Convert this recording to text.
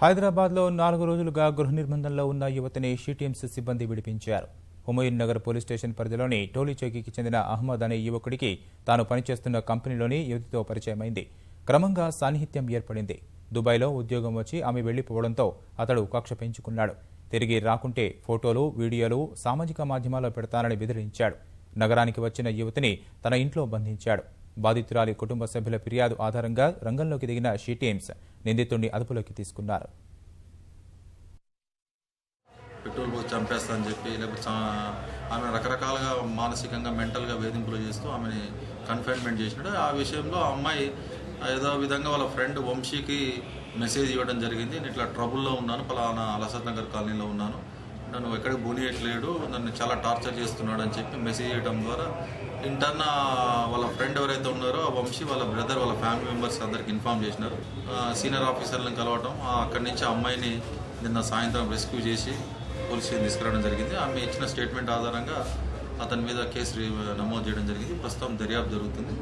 హైదరాబాద్లో నాలుగు రోజులుగా గృహ నిర్బంధంలో ఉన్న యువతిని షీటీఎంస్ సిబ్బంది విడిపించారు. హుమయూన్ నగర్ పోలీస్ స్టేషన్ పరిధిలోని టోలీచౌకీకి చెందిన అహ్మద్ అనే యువకుడికి తాను పనిచేస్తున్న కంపెనీలోని యువతితో పరిచయమైంది. క్రమంగా సాన్నిహిత్యం ఏర్పడింది. దుబాయ్లో ఉద్యోగం వచ్చి ఆమె వెళ్ళిపోవడంతో అతడు కక్ష పెంచుకున్నాడు. తిరిగి రాకుంటే ఫోటోలు వీడియోలు సామాజిక మాధ్యమాల్లో పెడతానని బెదిరించాడు. నగరానికి వచ్చిన యువతిని తన ఇంట్లో బంధించాడు. బాధితురాలి కుటుంబ సభ్యుల ఫిర్యాదు ఆధారంగా రంగంలోకి దిగిన షీ టీమ్స్ నిందితుడిని అదుపులోకి తీసుకున్నారు. పెట్రోల్ పోసి చంపేస్తా అని చెప్పి లేకపోతే ఆమె రకరకాలుగా మానసికంగా మెంటల్గా వేధింపులు చేస్తూ ఆమెని కన్ఫైన్మెంట్ చేసినాడు. ఆ విషయంలో ఆ అమ్మాయి ఏదో విధంగా వాళ్ళ ఫ్రెండ్ వంశీకి మెసేజ్ ఇవ్వడం జరిగింది. నేను ఇట్లా ట్రబుల్లో ఉన్నాను పలానా అలసత్ నగర్ కాలనీలో ఉన్నాను. నన్ను ఎక్కడికి బోనియట్లేడు నన్ను చాలా టార్చర్ చేస్తున్నాడు అని చెప్పి మెసేజ్ చేయడం ద్వారా ఇంటర్న వాళ్ళ ఫ్రెండ్ ఎవరైతే ఉన్నారో వంశీ వాళ్ళ బ్రదర్ వాళ్ళ ఫ్యామిలీ మెంబర్స్ అందరికి ఇన్ఫామ్ చేసినారు. సీనియర్ ఆఫీసర్లను కలవటం అక్కడి నుంచి ఆ అమ్మాయిని నిన్న సాయంత్రం రెస్క్యూ చేసి పోలీస్ స్టేషన్ తీసుకురావడం జరిగింది. ఆమె ఇచ్చిన స్టేట్మెంట్ ఆధారంగా అతని మీద కేసు నమోదు చేయడం జరిగింది. ప్రస్తుతం దర్యాప్తు జరుగుతుంది.